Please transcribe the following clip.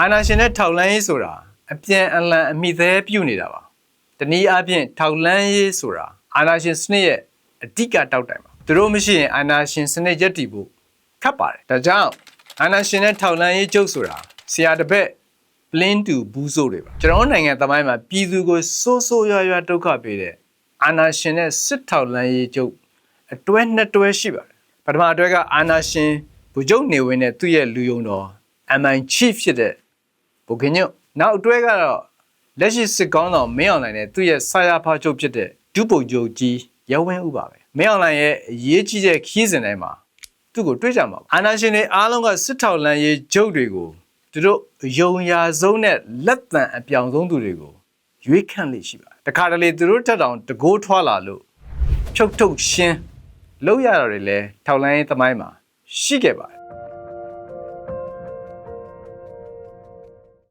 အာနာရှင်နဲ့ထောက်လန်းရေးဆိုတာအပြန်အလှန်အမိသေးပြုနေတာပါတနည်းအားဖြင့်ထောက်လန်းရေးဆိုတာအာနာရှင်စနစ်ရဲ့အဓိကတောက်တိုင်ပါသူတို့မရှိရင်အာနာရှင်စနစ်ရက်တည်ဖို့ခက်ပါတယ်ဒါကြောင့်အာနာရှင်နဲ့ထောက်လန်းရေးကျုပ်ဆိုတာဆရာတစ်ပည့် plain to ဘူးဆိုတွေပါကျွန်တော်တို့နိုင်ငံသမိုင်းမှာပြည်သူကိုစိုးစိုးရွားရွားဒုက္ခပေးတဲ့အာနာရှင်နဲ့စစ်ထောက်လန်းရေးကျုပ်အတွဲနှစ်တွဲရှိပါတယ်ပထမအတွဲကအာနာရှင်ဗိုလ်ချုပ်နေဝင်းနဲ့သူ့ရဲ့လူယုံတော် MI chief ဖြစ်တဲ့ ဗိုလ်ခင်ညွတ်နောက်အတွဲကတော့လက်ရှိစစ်ကောင်းဆောင်မင်းအောင်လှိုင်နဲ့သူ့ရဲ့ဆာယာဖာချုပ်ဖြစ်တဲ့ဒုဗိုလ်ချုပ်ကြီးရဲဝင်းဦးပါပဲမင်းအောင်လှိုင်ရဲ့အရေးကြီးတဲ့ခီးစဉ်တိုင်းမှာသူ့ကိုတွေ့ကြမှာပါအာနာရှင်တွေအားလုံးကစစ်ထောက်လန်းရေးဂျုတ်တွေကိုသူတို့ယုံရာဆုံးနဲ့လက်တန်အပြောင်ဆုံးသူတွေကိုရွေးခန့်လိရှိပါတယ်တခါတလေသူတို့တက်တောင်တကိုးထွာလာလို့ဖြုတ်ထုတ်ရှင်းလောက်ရတာတွေလဲထောက်လန်းရေးသမိုင်းမှာရှိခဲ့ပါတယ်